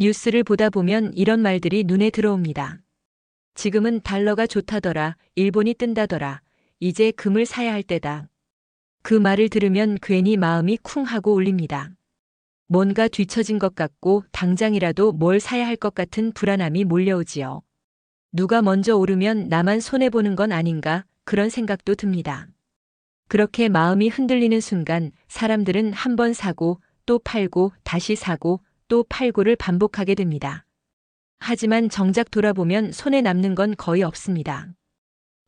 뉴스를 보다 보면 이런 말들이 눈에 들어옵니다. 지금은 달러가 좋다더라, 일본이 뜬다더라, 이제 금을 사야 할 때다. 그 말을 들으면 괜히 마음이 쿵 하고 울립니다. 뭔가 뒤처진 것 같고 당장이라도 뭘 사야 할 것 같은 불안함이 몰려오지요. 누가 먼저 오르면 나만 손해보는 건 아닌가 그런 생각도 듭니다. 그렇게 마음이 흔들리는 순간 사람들은 한 번 사고 또 팔고 다시 사고 또 팔고를 반복하게 됩니다. 하지만 정작 돌아보면 손에 남는 건 거의 없습니다.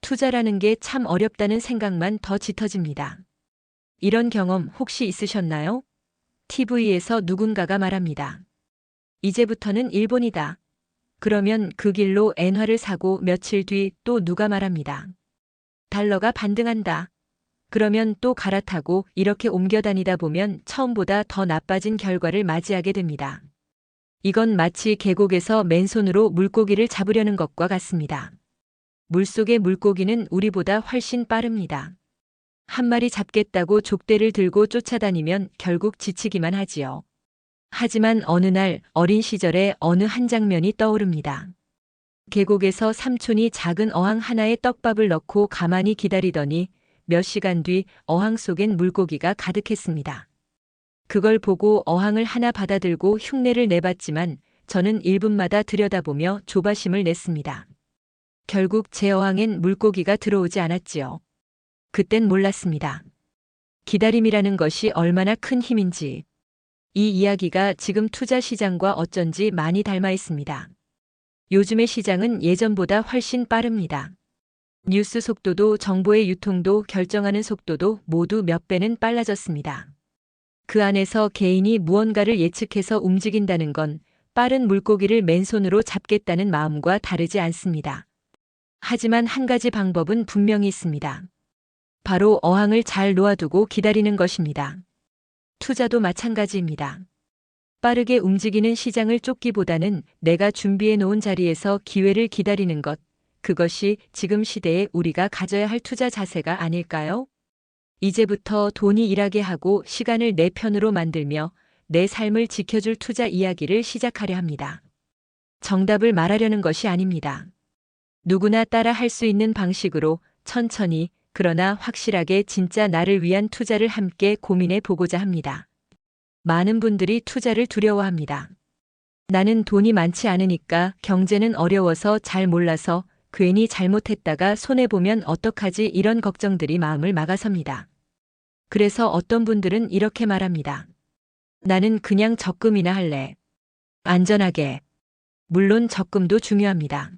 투자라는 게 참 어렵다는 생각만 더 짙어집니다. 이런 경험 혹시 있으셨나요? TV에서 누군가가 말합니다. 이제부터는 일본이다. 그러면 그 길로 엔화를 사고 며칠 뒤 또 누가 말합니다. 달러가 반등한다. 그러면 또 갈아타고 이렇게 옮겨 다니다 보면 처음보다 더 나빠진 결과를 맞이하게 됩니다. 이건 마치 계곡에서 맨손으로 물고기를 잡으려는 것과 같습니다. 물속의 물고기는 우리보다 훨씬 빠릅니다. 한 마리 잡겠다고 족대를 들고 쫓아다니면 결국 지치기만 하지요. 하지만 어느 날 어린 시절의 어느 한 장면이 떠오릅니다. 계곡에서 삼촌이 작은 어항 하나에 떡밥을 넣고 가만히 기다리더니 몇 시간 뒤 어항 속엔 물고기가 가득했습니다. 그걸 보고 어항을 하나 받아들고 흉내를 내봤지만 저는 1분마다 들여다보며 조바심을 냈습니다. 결국 제 어항엔 물고기가 들어오지 않았지요. 그땐 몰랐습니다. 기다림이라는 것이 얼마나 큰 힘인지. 이 이야기가 지금 투자 시장과 어쩐지 많이 닮아 있습니다. 요즘의 시장은 예전보다 훨씬 빠릅니다. 뉴스 속도도 정보의 유통도 결정하는 속도도 모두 몇 배는 빨라졌습니다. 그 안에서 개인이 무언가를 예측해서 움직인다는 건 빠른 물고기를 맨손으로 잡겠다는 마음과 다르지 않습니다. 하지만 한 가지 방법은 분명히 있습니다. 바로 어항을 잘 놓아두고 기다리는 것입니다. 투자도 마찬가지입니다. 빠르게 움직이는 시장을 쫓기보다는 내가 준비해 놓은 자리에서 기회를 기다리는 것, 그것이 지금 시대에 우리가 가져야 할 투자 자세가 아닐까요? 이제부터 돈이 일하게 하고 시간을 내 편으로 만들며 내 삶을 지켜줄 투자 이야기를 시작하려 합니다. 정답을 말하려는 것이 아닙니다. 누구나 따라 할 수 있는 방식으로 천천히 그러나 확실하게 진짜 나를 위한 투자를 함께 고민해 보고자 합니다. 많은 분들이 투자를 두려워합니다. 나는 돈이 많지 않으니까 경제는 어려워서 잘 몰라서 괜히 잘못했다가 손해보면 어떡하지 이런 걱정들이 마음을 막아섭니다. 그래서 어떤 분들은 이렇게 말합니다. 나는 그냥 적금이나 할래. 안전하게. 물론 적금도 중요합니다.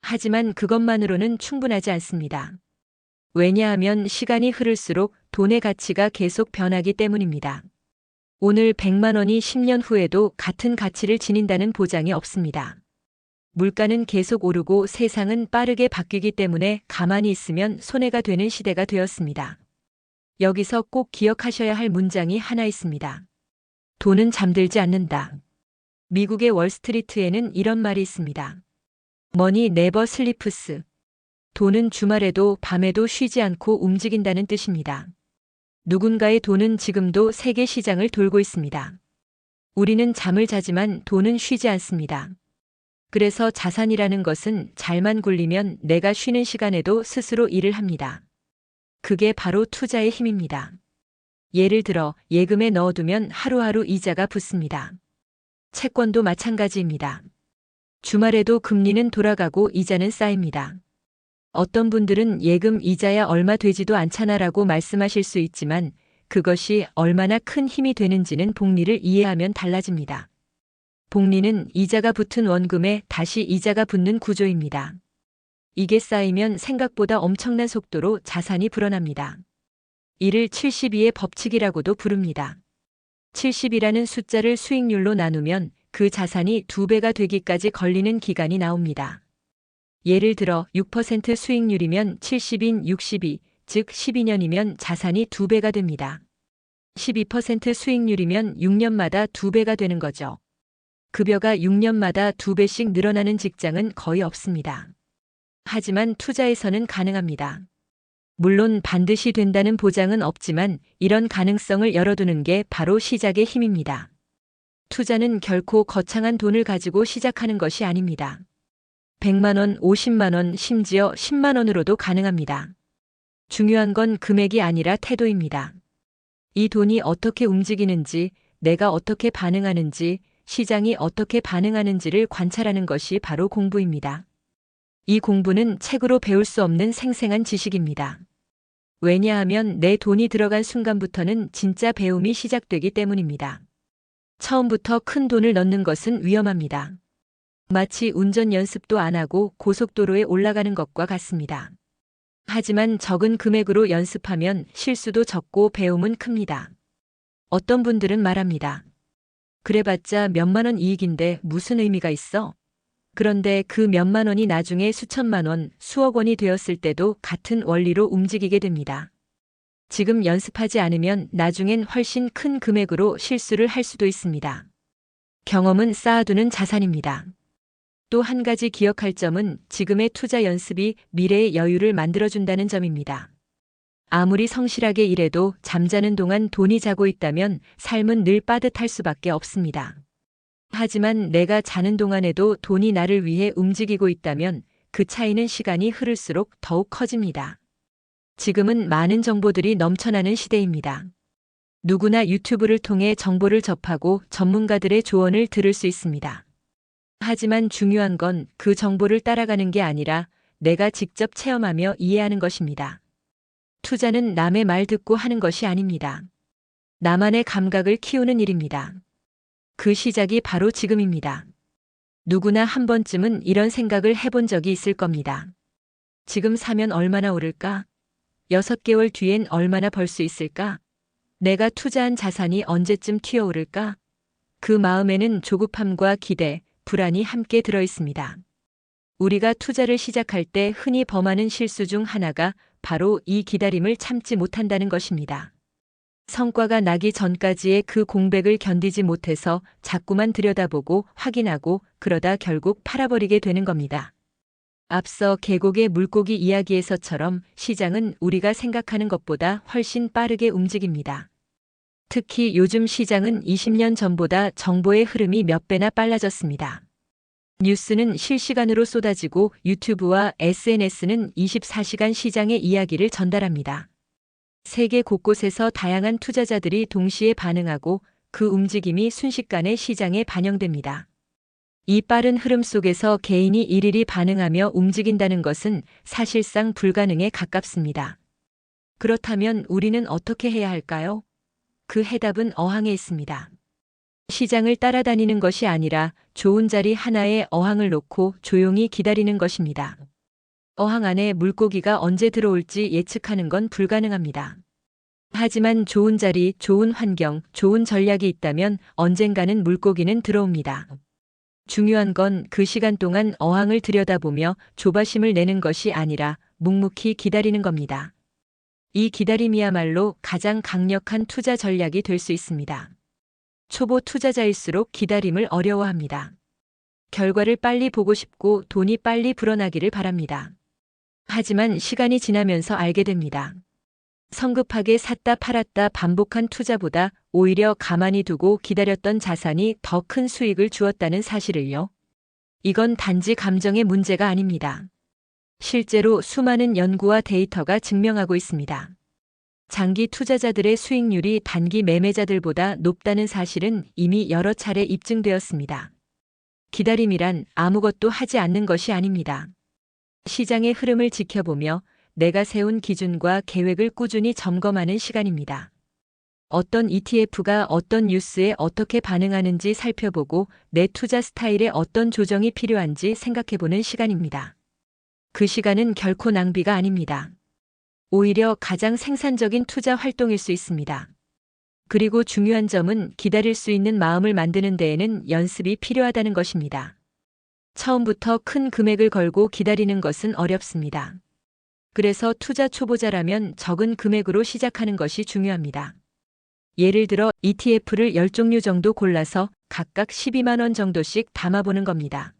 하지만 그것만으로는 충분하지 않습니다. 왜냐하면 시간이 흐를수록 돈의 가치가 계속 변하기 때문입니다. 오늘 100만 원이 10년 후에도 같은 가치를 지닌다는 보장이 없습니다. 물가는 계속 오르고 세상은 빠르게 바뀌기 때문에 가만히 있으면 손해가 되는 시대가 되었습니다. 여기서 꼭 기억하셔야 할 문장이 하나 있습니다. 돈은 잠들지 않는다. 미국의 월스트리트에는 이런 말이 있습니다. 머니 네버 슬리프스. 돈은 주말에도 밤에도 쉬지 않고 움직인다는 뜻입니다. 누군가의 돈은 지금도 세계 시장을 돌고 있습니다. 우리는 잠을 자지만 돈은 쉬지 않습니다. 그래서 자산이라는 것은 잘만 굴리면 내가 쉬는 시간에도 스스로 일을 합니다. 그게 바로 투자의 힘입니다. 예를 들어 예금에 넣어두면 하루하루 이자가 붙습니다. 채권도 마찬가지입니다. 주말에도 금리는 돌아가고 이자는 쌓입니다. 어떤 분들은 예금 이자야 얼마 되지도 않잖아라고 말씀하실 수 있지만 그것이 얼마나 큰 힘이 되는지는 복리를 이해하면 달라집니다. 복리는 이자가 붙은 원금에 다시 이자가 붙는 구조입니다. 이게 쌓이면 생각보다 엄청난 속도로 자산이 불어납니다. 이를 72의 법칙이라고도 부릅니다. 70이라는 숫자를 수익률로 나누면 그 자산이 두 배가 되기까지 걸리는 기간이 나옵니다. 예를 들어 6% 수익률이면 70인 62, 즉 12년이면 자산이 두 배가 됩니다. 12% 수익률이면 6년마다 두 배가 되는 거죠. 급여가 6년마다 두 배씩 늘어나는 직장은 거의 없습니다. 하지만 투자에서는 가능합니다. 물론 반드시 된다는 보장은 없지만 이런 가능성을 열어두는 게 바로 시작의 힘입니다. 투자는 결코 거창한 돈을 가지고 시작하는 것이 아닙니다. 100만 원, 50만 원, 심지어 10만 원으로도 가능합니다. 중요한 건 금액이 아니라 태도입니다. 이 돈이 어떻게 움직이는지, 내가 어떻게 반응하는지, 시장이 어떻게 반응하는지를 관찰하는 것이 바로 공부입니다. 이 공부는 책으로 배울 수 없는 생생한 지식입니다. 왜냐하면 내 돈이 들어간 순간부터는 진짜 배움이 시작되기 때문입니다. 처음부터 큰 돈을 넣는 것은 위험합니다. 마치 운전 연습도 안 하고 고속도로에 올라가는 것과 같습니다. 하지만 적은 금액으로 연습하면 실수도 적고 배움은 큽니다. 어떤 분들은 말합니다. 그래봤자 몇만 원 이익인데 무슨 의미가 있어? 그런데 그 몇만 원이 나중에 수천만 원, 수억 원이 되었을 때도 같은 원리로 움직이게 됩니다. 지금 연습하지 않으면 나중엔 훨씬 큰 금액으로 실수를 할 수도 있습니다. 경험은 쌓아두는 자산입니다. 또 한 가지 기억할 점은 지금의 투자 연습이 미래의 여유를 만들어준다는 점입니다. 아무리 성실하게 일해도 잠자는 동안 돈이 자고 있다면 삶은 늘 빠듯할 수밖에 없습니다. 하지만 내가 자는 동안에도 돈이 나를 위해 움직이고 있다면 그 차이는 시간이 흐를수록 더욱 커집니다. 지금은 많은 정보들이 넘쳐나는 시대입니다. 누구나 유튜브를 통해 정보를 접하고 전문가들의 조언을 들을 수 있습니다. 하지만 중요한 건 그 정보를 따라가는 게 아니라 내가 직접 체험하며 이해하는 것입니다. 투자는 남의 말 듣고 하는 것이 아닙니다. 나만의 감각을 키우는 일입니다. 그 시작이 바로 지금입니다. 누구나 한 번쯤은 이런 생각을 해본 적이 있을 겁니다. 지금 사면 얼마나 오를까? 6개월 뒤엔 얼마나 벌 수 있을까? 내가 투자한 자산이 언제쯤 튀어오를까? 그 마음에는 조급함과 기대, 불안이 함께 들어 있습니다. 우리가 투자를 시작할 때 흔히 범하는 실수 중 하나가 바로 이 기다림을 참지 못한다는 것입니다. 성과가 나기 전까지의 그 공백을 견디지 못해서 자꾸만 들여다보고 확인하고 그러다 결국 팔아버리게 되는 겁니다. 앞서 계곡의 물고기 이야기에서처럼 시장은 우리가 생각하는 것보다 훨씬 빠르게 움직입니다. 특히 요즘 시장은 20년 전보다 정보의 흐름이 몇 배나 빨라졌습니다. 뉴스는 실시간으로 쏟아지고 유튜브와 SNS는 24시간 시장의 이야기를 전달합니다. 세계 곳곳에서 다양한 투자자들이 동시에 반응하고 그 움직임이 순식간에 시장에 반영됩니다. 이 빠른 흐름 속에서 개인이 일일이 반응하며 움직인다는 것은 사실상 불가능에 가깝습니다. 그렇다면 우리는 어떻게 해야 할까요? 그 해답은 어항에 있습니다. 시장을 따라다니는 것이 아니라 좋은 자리 하나에 어항을 놓고 조용히 기다리는 것입니다. 어항 안에 물고기가 언제 들어올지 예측하는 건 불가능합니다. 하지만 좋은 자리, 좋은 환경, 좋은 전략이 있다면 언젠가는 물고기는 들어옵니다. 중요한 건 그 시간 동안 어항을 들여다보며 조바심을 내는 것이 아니라 묵묵히 기다리는 겁니다. 이 기다림이야말로 가장 강력한 투자 전략이 될 수 있습니다. 초보 투자자일수록 기다림을 어려워합니다. 결과를 빨리 보고 싶고 돈이 빨리 불어나기를 바랍니다. 하지만 시간이 지나면서 알게 됩니다. 성급하게 샀다 팔았다 반복한 투자보다 오히려 가만히 두고 기다렸던 자산이 더 큰 수익을 주었다는 사실을요. 이건 단지 감정의 문제가 아닙니다. 실제로 수많은 연구와 데이터가 증명하고 있습니다. 장기 투자자들의 수익률이 단기 매매자들보다 높다는 사실은 이미 여러 차례 입증되었습니다. 기다림이란 아무것도 하지 않는 것이 아닙니다. 시장의 흐름을 지켜보며 내가 세운 기준과 계획을 꾸준히 점검하는 시간입니다. 어떤 ETF가 어떤 뉴스에 어떻게 반응하는지 살펴보고 내 투자 스타일에 어떤 조정이 필요한지 생각해보는 시간입니다. 그 시간은 결코 낭비가 아닙니다. 오히려 가장 생산적인 투자 활동일 수 있습니다. 그리고 중요한 점은 기다릴 수 있는 마음을 만드는 데에는 연습이 필요하다는 것입니다. 처음부터 큰 금액을 걸고 기다리는 것은 어렵습니다. 그래서 투자 초보자라면 적은 금액으로 시작하는 것이 중요합니다. 예를 들어 ETF를 10종류 정도 골라서 각각 12만원 정도씩 담아보는 겁니다.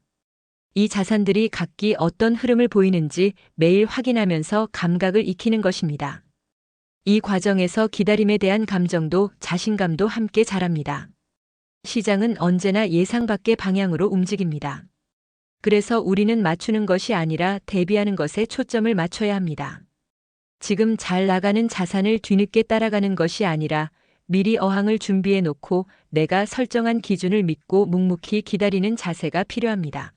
이 자산들이 각기 어떤 흐름을 보이는지 매일 확인하면서 감각을 익히는 것입니다. 이 과정에서 기다림에 대한 감정도 자신감도 함께 자랍니다. 시장은 언제나 예상 밖의 방향으로 움직입니다. 그래서 우리는 맞추는 것이 아니라 대비하는 것에 초점을 맞춰야 합니다. 지금 잘 나가는 자산을 뒤늦게 따라가는 것이 아니라 미리 어항을 준비해 놓고 내가 설정한 기준을 믿고 묵묵히 기다리는 자세가 필요합니다.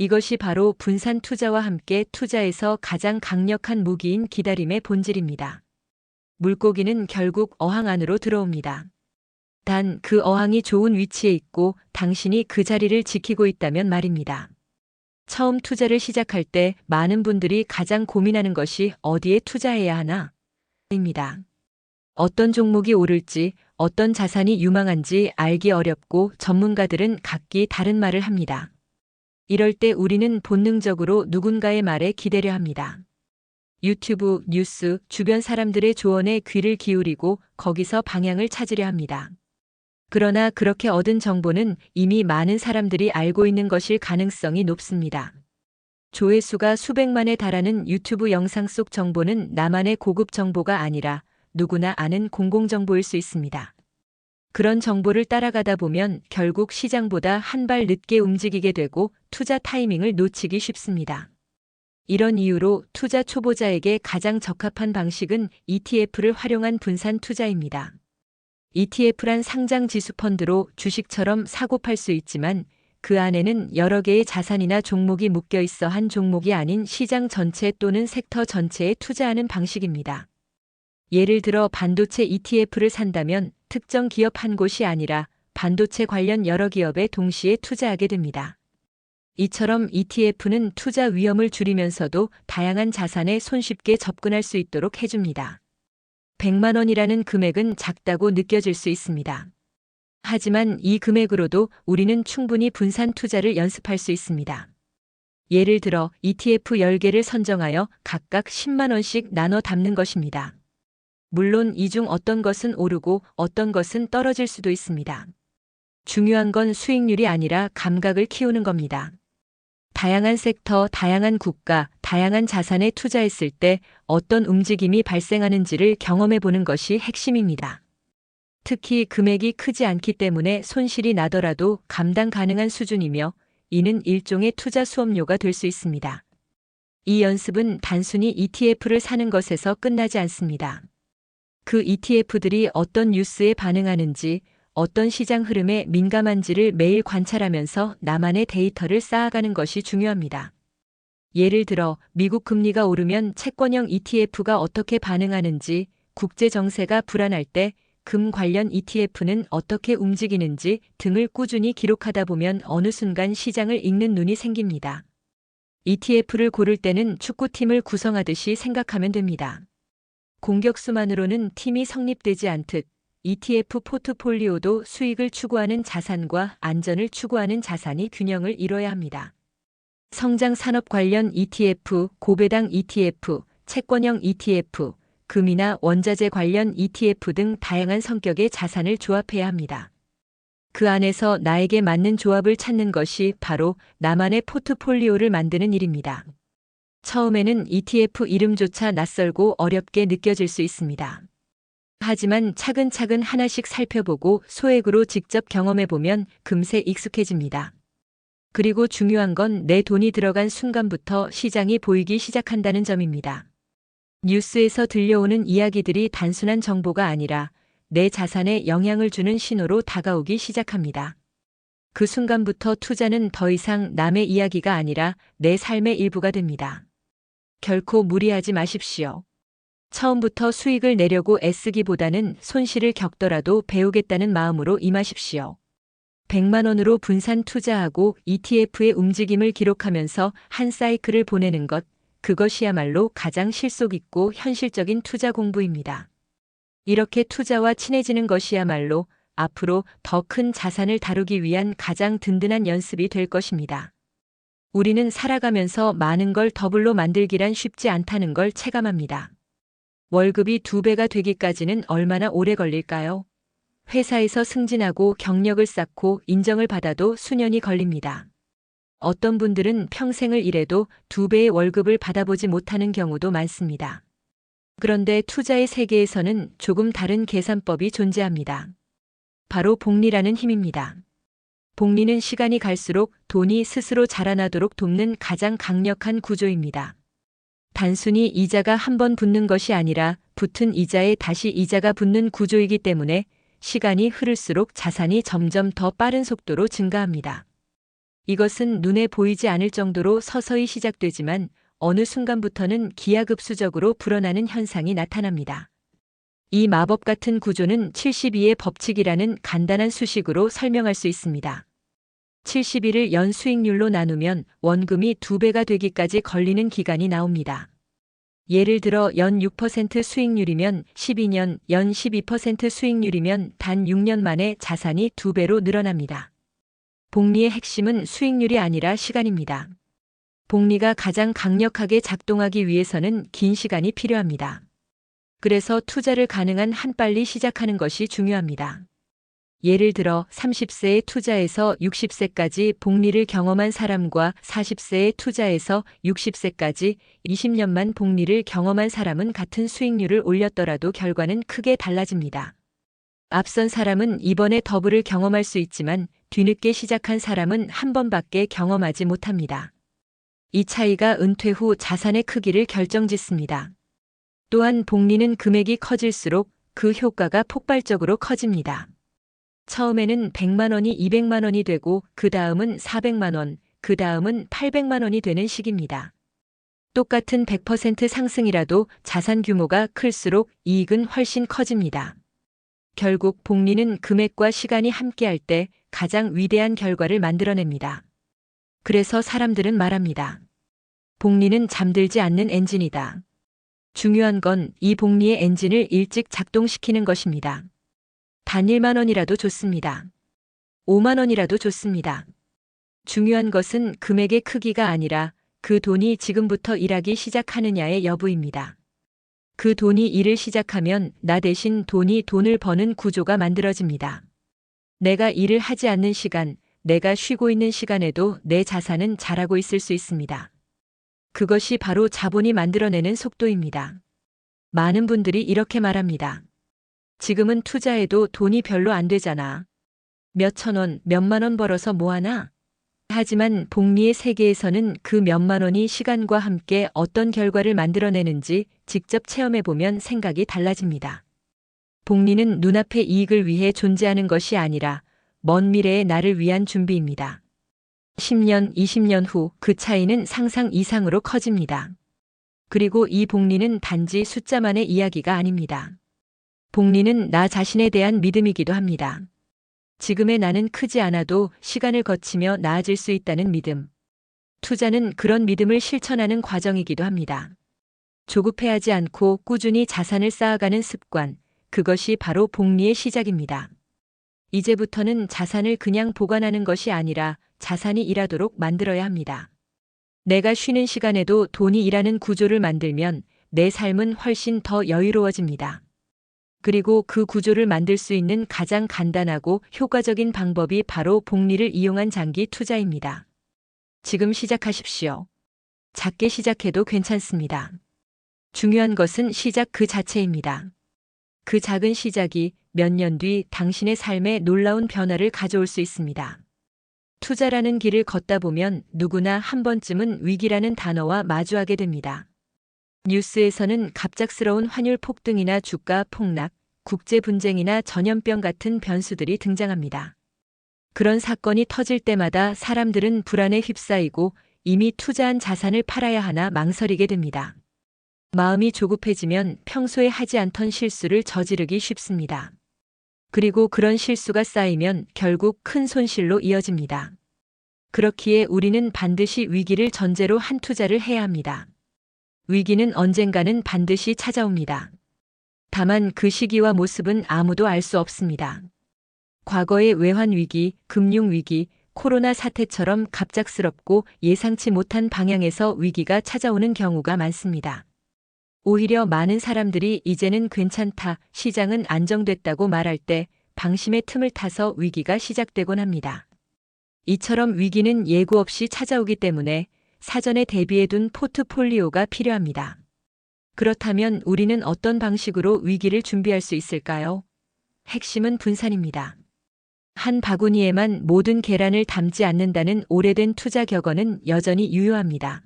이것이 바로 분산 투자와 함께 투자에서 가장 강력한 무기인 기다림의 본질입니다. 물고기는 결국 어항 안으로 들어옵니다. 단 그 어항이 좋은 위치에 있고 당신이 그 자리를 지키고 있다면 말입니다. 처음 투자를 시작할 때 많은 분들이 가장 고민하는 것이 어디에 투자해야 하나? 입니다. 어떤 종목이 오를지, 어떤 자산이 유망한지 알기 어렵고 전문가들은 각기 다른 말을 합니다. 이럴 때 우리는 본능적으로 누군가의 말에 기대려 합니다. 유튜브, 뉴스, 주변 사람들의 조언에 귀를 기울이고 거기서 방향을 찾으려 합니다. 그러나 그렇게 얻은 정보는 이미 많은 사람들이 알고 있는 것일 가능성이 높습니다. 조회수가 수백만에 달하는 유튜브 영상 속 정보는 나만의 고급 정보가 아니라 누구나 아는 공공정보일 수 있습니다. 그런 정보를 따라가다 보면 결국 시장보다 한 발 늦게 움직이게 되고 투자 타이밍을 놓치기 쉽습니다. 이런 이유로 투자 초보자에게 가장 적합한 방식은 ETF를 활용한 분산 투자입니다. ETF란 상장 지수 펀드로 주식처럼 사고 팔 수 있지만 그 안에는 여러 개의 자산이나 종목이 묶여 있어 한 종목이 아닌 시장 전체 또는 섹터 전체에 투자하는 방식입니다. 예를 들어 반도체 ETF를 산다면 특정 기업 한 곳이 아니라 반도체 관련 여러 기업에 동시에 투자하게 됩니다. 이처럼 ETF는 투자 위험을 줄이면서도 다양한 자산에 손쉽게 접근할 수 있도록 해줍니다. 100만 원이라는 금액은 작다고 느껴질 수 있습니다. 하지만 이 금액으로도 우리는 충분히 분산 투자를 연습할 수 있습니다. 예를 들어 ETF 10개를 선정하여 각각 10만 원씩 나눠 담는 것입니다. 물론 이 중 어떤 것은 오르고 어떤 것은 떨어질 수도 있습니다. 중요한 건 수익률이 아니라 감각을 키우는 겁니다. 다양한 섹터, 다양한 국가, 다양한 자산에 투자했을 때 어떤 움직임이 발생하는지를 경험해 보는 것이 핵심입니다. 특히 금액이 크지 않기 때문에 손실이 나더라도 감당 가능한 수준이며 이는 일종의 투자 수업료가 될 수 있습니다. 이 연습은 단순히 ETF를 사는 것에서 끝나지 않습니다. 그 ETF들이 어떤 뉴스에 반응하는지, 어떤 시장 흐름에 민감한지를 매일 관찰하면서 나만의 데이터를 쌓아가는 것이 중요합니다. 예를 들어 미국 금리가 오르면 채권형 ETF가 어떻게 반응하는지, 국제 정세가 불안할 때 금 관련 ETF는 어떻게 움직이는지 등을 꾸준히 기록하다 보면 어느 순간 시장을 읽는 눈이 생깁니다. ETF를 고를 때는 축구팀을 구성하듯이 생각하면 됩니다. 공격수만으로는 팀이 성립되지 않듯 ETF 포트폴리오도 수익을 추구하는 자산과 안전을 추구하는 자산이 균형을 이뤄야 합니다. 성장 산업 관련 ETF, 고배당 ETF, 채권형 ETF, 금이나 원자재 관련 ETF 등 다양한 성격의 자산을 조합해야 합니다. 그 안에서 나에게 맞는 조합을 찾는 것이 바로 나만의 포트폴리오를 만드는 일입니다. 처음에는 ETF 이름조차 낯설고 어렵게 느껴질 수 있습니다. 하지만 차근차근 하나씩 살펴보고 소액으로 직접 경험해보면 금세 익숙해집니다. 그리고 중요한 건 내 돈이 들어간 순간부터 시장이 보이기 시작한다는 점입니다. 뉴스에서 들려오는 이야기들이 단순한 정보가 아니라 내 자산에 영향을 주는 신호로 다가오기 시작합니다. 그 순간부터 투자는 더 이상 남의 이야기가 아니라 내 삶의 일부가 됩니다. 결코 무리하지 마십시오. 처음부터 수익을 내려고 애쓰기보다는 손실을 겪더라도 배우겠다는 마음으로 임하십시오. 100만 원으로 분산 투자하고 ETF의 움직임을 기록하면서 한 사이클을 보내는 것, 그것이야말로 가장 실속 있고 현실적인 투자 공부입니다. 이렇게 투자와 친해지는 것이야말로 앞으로 더 큰 자산을 다루기 위한 가장 든든한 연습이 될 것입니다. 우리는 살아가면서 많은 걸 더블로 만들기란 쉽지 않다는 걸 체감합니다. 월급이 두 배가 되기까지는 얼마나 오래 걸릴까요? 회사에서 승진하고 경력을 쌓고 인정을 받아도 수년이 걸립니다. 어떤 분들은 평생을 일해도 두 배의 월급을 받아보지 못하는 경우도 많습니다. 그런데 투자의 세계에서는 조금 다른 계산법이 존재합니다. 바로 복리라는 힘입니다. 복리는 시간이 갈수록 돈이 스스로 자라나도록 돕는 가장 강력한 구조입니다. 단순히 이자가 한 번 붙는 것이 아니라 붙은 이자에 다시 이자가 붙는 구조이기 때문에 시간이 흐를수록 자산이 점점 더 빠른 속도로 증가합니다. 이것은 눈에 보이지 않을 정도로 서서히 시작되지만 어느 순간부터는 기하급수적으로 불어나는 현상이 나타납니다. 이 마법 같은 구조는 72의 법칙이라는 간단한 수식으로 설명할 수 있습니다. 71을 연 수익률로 나누면 원금이 2배가 되기까지 걸리는 기간이 나옵니다. 예를 들어 연 6% 수익률이면 12년, 연 12% 수익률이면 단 6년 만에 자산이 2배로 늘어납니다. 복리의 핵심은 수익률이 아니라 시간입니다. 복리가 가장 강력하게 작동하기 위해서는 긴 시간이 필요합니다. 그래서 투자를 가능한 한 빨리 시작하는 것이 중요합니다. 예를 들어 30세에 투자해서 60세까지 복리를 경험한 사람과 40세에 투자해서 60세까지 20년만 복리를 경험한 사람은 같은 수익률을 올렸더라도 결과는 크게 달라집니다. 앞선 사람은 이번에 더블을 경험할 수 있지만 뒤늦게 시작한 사람은 한 번밖에 경험하지 못합니다. 이 차이가 은퇴 후 자산의 크기를 결정짓습니다. 또한 복리는 금액이 커질수록 그 효과가 폭발적으로 커집니다. 처음에는 100만 원이 200만 원이 되고 그 다음은 400만 원, 그 다음은 800만 원이 되는 시기입니다. 똑같은 100% 상승이라도 자산 규모가 클수록 이익은 훨씬 커집니다. 결국 복리는 금액과 시간이 함께할 때 가장 위대한 결과를 만들어냅니다. 그래서 사람들은 말합니다. 복리는 잠들지 않는 엔진이다. 중요한 건 이 복리의 엔진을 일찍 작동시키는 것입니다. 단 1만 원이라도 좋습니다. 5만 원이라도 좋습니다. 중요한 것은 금액의 크기가 아니라 그 돈이 지금부터 일하기 시작하느냐의 여부입니다. 그 돈이 일을 시작하면 나 대신 돈이 돈을 버는 구조가 만들어집니다. 내가 일을 하지 않는 시간, 내가 쉬고 있는 시간에도 내 자산은 자라고 있을 수 있습니다. 그것이 바로 자본이 만들어내는 속도입니다. 많은 분들이 이렇게 말합니다. 지금은 투자해도 돈이 별로 안 되잖아. 몇천 원, 몇만 원 벌어서 뭐하나? 하지만 복리의 세계에서는 그 몇만 원이 시간과 함께 어떤 결과를 만들어내는지 직접 체험해보면 생각이 달라집니다. 복리는 눈앞의 이익을 위해 존재하는 것이 아니라 먼 미래의 나를 위한 준비입니다. 10년, 20년 후 그 차이는 상상 이상으로 커집니다. 그리고 이 복리는 단지 숫자만의 이야기가 아닙니다. 복리는 나 자신에 대한 믿음이기도 합니다. 지금의 나는 크지 않아도 시간을 거치며 나아질 수 있다는 믿음. 투자는 그런 믿음을 실천하는 과정이기도 합니다. 조급해하지 않고 꾸준히 자산을 쌓아가는 습관, 그것이 바로 복리의 시작입니다. 이제부터는 자산을 그냥 보관하는 것이 아니라 자산이 일하도록 만들어야 합니다. 내가 쉬는 시간에도 돈이 일하는 구조를 만들면 내 삶은 훨씬 더 여유로워집니다. 그리고 그 구조를 만들 수 있는 가장 간단하고 효과적인 방법이 바로 복리를 이용한 장기 투자입니다. 지금 시작하십시오. 작게 시작해도 괜찮습니다. 중요한 것은 시작 그 자체입니다. 그 작은 시작이 몇 년 뒤 당신의 삶에 놀라운 변화를 가져올 수 있습니다. 투자라는 길을 걷다 보면 누구나 한 번쯤은 위기라는 단어와 마주하게 됩니다. 뉴스에서는 갑작스러운 환율 폭등이나 주가 폭락, 국제 분쟁이나 전염병 같은 변수들이 등장합니다. 그런 사건이 터질 때마다 사람들은 불안에 휩싸이고 이미 투자한 자산을 팔아야 하나 망설이게 됩니다. 마음이 조급해지면 평소에 하지 않던 실수를 저지르기 쉽습니다. 그리고 그런 실수가 쌓이면 결국 큰 손실로 이어집니다. 그렇기에 우리는 반드시 위기를 전제로 한 투자를 해야 합니다. 위기는 언젠가는 반드시 찾아옵니다. 다만 그 시기와 모습은 아무도 알 수 없습니다. 과거의 외환 위기, 금융 위기, 코로나 사태처럼 갑작스럽고 예상치 못한 방향에서 위기가 찾아오는 경우가 많습니다. 오히려 많은 사람들이 이제는 괜찮다, 시장은 안정됐다고 말할 때 방심의 틈을 타서 위기가 시작되곤 합니다. 이처럼 위기는 예고 없이 찾아오기 때문에 사전에 대비해둔 포트폴리오가 필요합니다. 그렇다면 우리는 어떤 방식으로 위기를 준비할 수 있을까요? 핵심은 분산입니다. 한 바구니에만 모든 계란을 담지 않는다는 오래된 투자 격언은 여전히 유효합니다.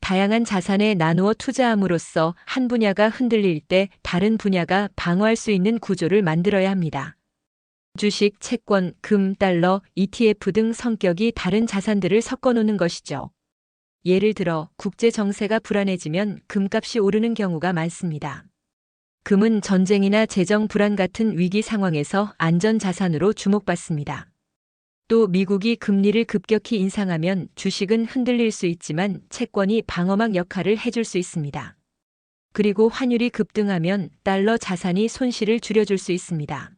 다양한 자산에 나누어 투자함으로써 한 분야가 흔들릴 때 다른 분야가 방어할 수 있는 구조를 만들어야 합니다. 주식, 채권, 금, 달러, ETF 등 성격이 다른 자산들을 섞어 놓는 것이죠. 예를 들어 국제 정세가 불안해지면 금값이 오르는 경우가 많습니다. 금은 전쟁이나 재정 불안 같은 위기 상황에서 안전 자산으로 주목받습니다. 또 미국이 금리를 급격히 인상하면 주식은 흔들릴 수 있지만 채권이 방어막 역할을 해줄 수 있습니다. 그리고 환율이 급등하면 달러 자산이 손실을 줄여줄 수 있습니다.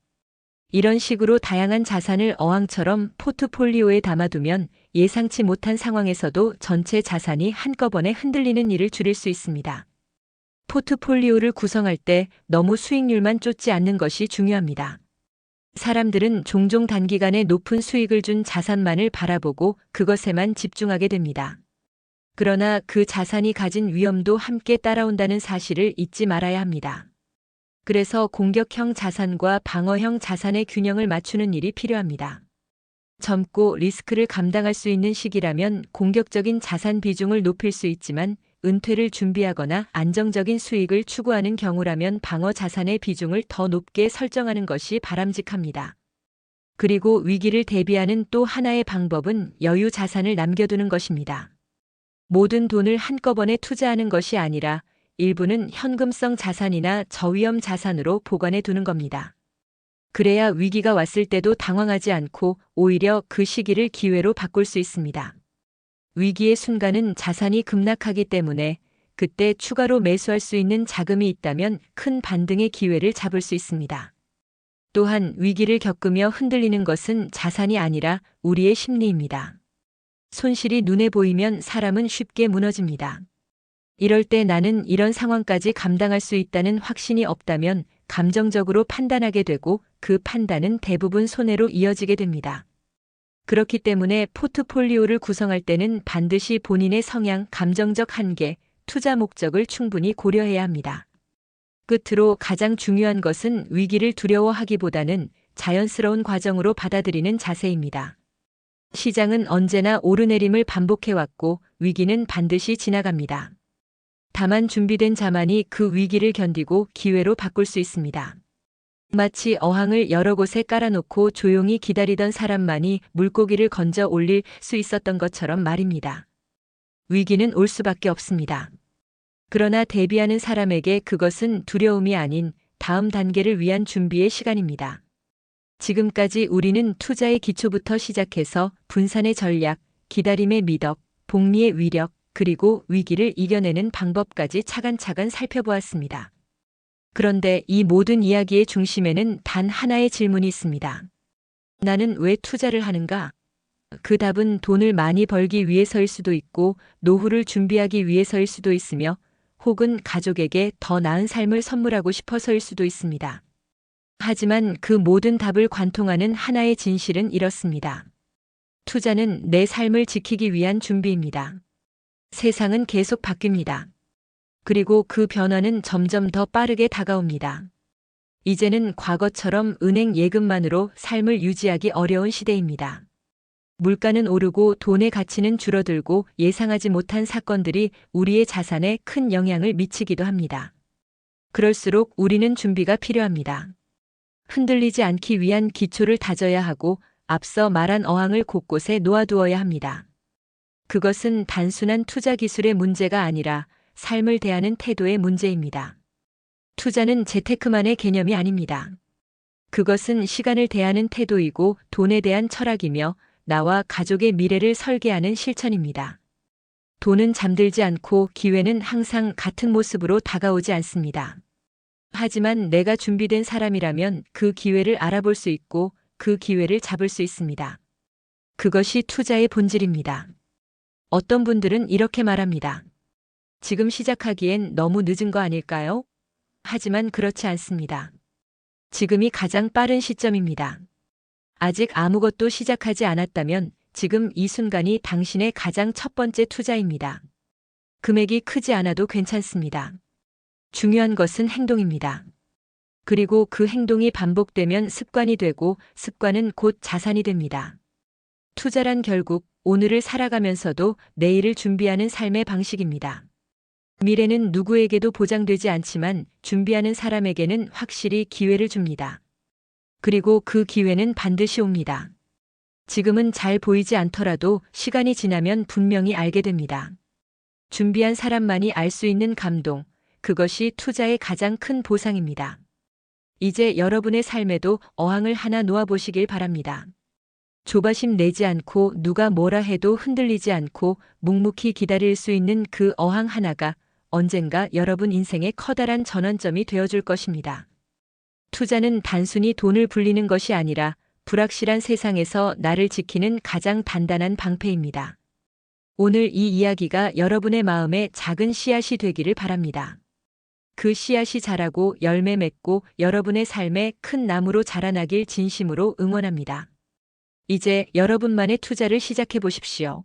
이런 식으로 다양한 자산을 어항처럼 포트폴리오에 담아두면 예상치 못한 상황에서도 전체 자산이 한꺼번에 흔들리는 일을 줄일 수 있습니다. 포트폴리오를 구성할 때 너무 수익률만 쫓지 않는 것이 중요합니다. 사람들은 종종 단기간에 높은 수익을 준 자산만을 바라보고 그것에만 집중하게 됩니다. 그러나 그 자산이 가진 위험도 함께 따라온다는 사실을 잊지 말아야 합니다. 그래서 공격형 자산과 방어형 자산의 균형을 맞추는 일이 필요합니다. 젊고 리스크를 감당할 수 있는 시기라면 공격적인 자산 비중을 높일 수 있지만 은퇴를 준비하거나 안정적인 수익을 추구하는 경우라면 방어 자산의 비중을 더 높게 설정하는 것이 바람직합니다. 그리고 위기를 대비하는 또 하나의 방법은 여유 자산을 남겨두는 것입니다. 모든 돈을 한꺼번에 투자하는 것이 아니라 일부는 현금성 자산이나 저위험 자산으로 보관해 두는 겁니다. 그래야 위기가 왔을 때도 당황하지 않고 오히려 그 시기를 기회로 바꿀 수 있습니다. 위기의 순간은 자산이 급락하기 때문에 그때 추가로 매수할 수 있는 자금이 있다면 큰 반등의 기회를 잡을 수 있습니다. 또한 위기를 겪으며 흔들리는 것은 자산이 아니라 우리의 심리입니다. 손실이 눈에 보이면 사람은 쉽게 무너집니다. 이럴 때 나는 이런 상황까지 감당할 수 있다는 확신이 없다면 감정적으로 판단하게 되고 그 판단은 대부분 손해로 이어지게 됩니다. 그렇기 때문에 포트폴리오를 구성할 때는 반드시 본인의 성향, 감정적 한계, 투자 목적을 충분히 고려해야 합니다. 끝으로 가장 중요한 것은 위기를 두려워하기보다는 자연스러운 과정으로 받아들이는 자세입니다. 시장은 언제나 오르내림을 반복해왔고 위기는 반드시 지나갑니다. 다만 준비된 자만이 그 위기를 견디고 기회로 바꿀 수 있습니다. 마치 어항을 여러 곳에 깔아놓고 조용히 기다리던 사람만이 물고기를 건져 올릴 수 있었던 것처럼 말입니다. 위기는 올 수밖에 없습니다. 그러나 대비하는 사람에게 그것은 두려움이 아닌 다음 단계를 위한 준비의 시간입니다. 지금까지 우리는 투자의 기초부터 시작해서 분산의 전략, 기다림의 미덕, 복리의 위력, 그리고 위기를 이겨내는 방법까지 차근차근 살펴보았습니다. 그런데 이 모든 이야기의 중심에는 단 하나의 질문이 있습니다. 나는 왜 투자를 하는가? 그 답은 돈을 많이 벌기 위해서일 수도 있고 노후를 준비하기 위해서일 수도 있으며 혹은 가족에게 더 나은 삶을 선물하고 싶어서일 수도 있습니다. 하지만 그 모든 답을 관통하는 하나의 진실은 이렇습니다. 투자는 내 삶을 지키기 위한 준비입니다. 세상은 계속 바뀝니다. 그리고 그 변화는 점점 더 빠르게 다가옵니다. 이제는 과거처럼 은행 예금만으로 삶을 유지하기 어려운 시대입니다. 물가는 오르고 돈의 가치는 줄어들고 예상하지 못한 사건들이 우리의 자산에 큰 영향을 미치기도 합니다. 그럴수록 우리는 준비가 필요합니다. 흔들리지 않기 위한 기초를 다져야 하고 앞서 말한 어항을 곳곳에 놓아두어야 합니다. 그것은 단순한 투자 기술의 문제가 아니라 삶을 대하는 태도의 문제입니다. 투자는 재테크만의 개념이 아닙니다. 그것은 시간을 대하는 태도이고 돈에 대한 철학이며 나와 가족의 미래를 설계하는 실천입니다. 돈은 잠들지 않고 기회는 항상 같은 모습으로 다가오지 않습니다. 하지만 내가 준비된 사람이라면 그 기회를 알아볼 수 있고 그 기회를 잡을 수 있습니다. 그것이 투자의 본질입니다. 어떤 분들은 이렇게 말합니다. 지금 시작하기엔 너무 늦은 거 아닐까요? 하지만 그렇지 않습니다. 지금이 가장 빠른 시점입니다. 아직 아무것도 시작하지 않았다면 지금 이 순간이 당신의 가장 첫 번째 투자입니다. 금액이 크지 않아도 괜찮습니다. 중요한 것은 행동입니다. 그리고 그 행동이 반복되면 습관이 되고 습관은 곧 자산이 됩니다. 투자란 결국 오늘을 살아가면서도 내일을 준비하는 삶의 방식입니다. 미래는 누구에게도 보장되지 않지만 준비하는 사람에게는 확실히 기회를 줍니다. 그리고 그 기회는 반드시 옵니다. 지금은 잘 보이지 않더라도 시간이 지나면 분명히 알게 됩니다. 준비한 사람만이 알 수 있는 감동, 그것이 투자의 가장 큰 보상입니다. 이제 여러분의 삶에도 어항을 하나 놓아보시길 바랍니다. 조바심 내지 않고 누가 뭐라 해도 흔들리지 않고 묵묵히 기다릴 수 있는 그 어항 하나가 언젠가 여러분 인생의 커다란 전환점이 되어줄 것입니다. 투자는 단순히 돈을 불리는 것이 아니라 불확실한 세상에서 나를 지키는 가장 단단한 방패입니다. 오늘 이 이야기가 여러분의 마음에 작은 씨앗이 되기를 바랍니다. 그 씨앗이 자라고 열매 맺고 여러분의 삶에 큰 나무로 자라나길 진심으로 응원합니다. 이제 여러분만의 투자를 시작해 보십시오.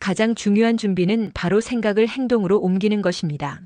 가장 중요한 준비는 바로 생각을 행동으로 옮기는 것입니다.